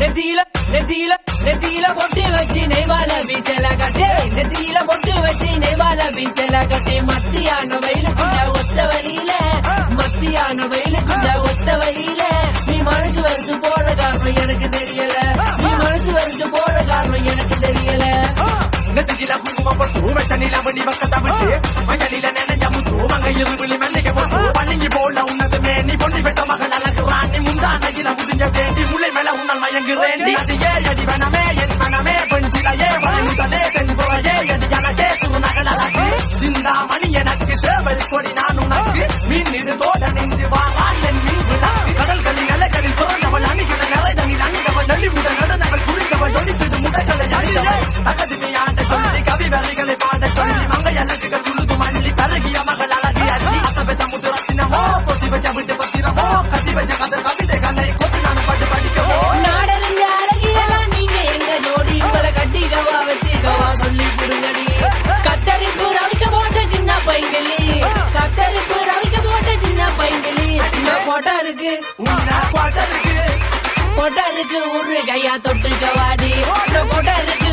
நெத்தியில நெத்தியில நெத்தியில பொட்டு வச்சு நெய்வால பீச்சல கட்டே. நெத்தியில பொட்டு வச்சு நெய்வால பீச்சல கட்டே. மத்தியான வெயிலுக்குள்ள ஒத்த வழியில. மத்தியான வெயிலுக்குள்ள ஒத்த வழியில. நீ மனசு வருது போற காரணம் எனக்கு தெரியல. நீ மனசு வருது போற காரணம் எனக்கு தெரியல. நெத்தியில குங்குமம் பொட்டு வச்ச நிலவணி பக்கத்தை விட்டு மஞ்சளில நினைஞ்ச முத்து மங்க இருவிழி மன்னிக்க போட்டு பள்ளிங்கி போல உன்னல் மயங்குறேண்டி அடியே அடி வனமே என் மனமே பெண் சிலையே வளைமுதலே தென் புறையே எடி எனக்கே சுருநகல் அழகு சிந்தாமணி எனக்கு சேவல் கொடி நான் உனக்கு மீன் இது தோட நின்று வாரான் இருக்கு உன்ன பாட்டருக்கு போட்டா இருக்கு ஒரு கையா தொட்டுக்க வாடி. போட்டா இருக்கு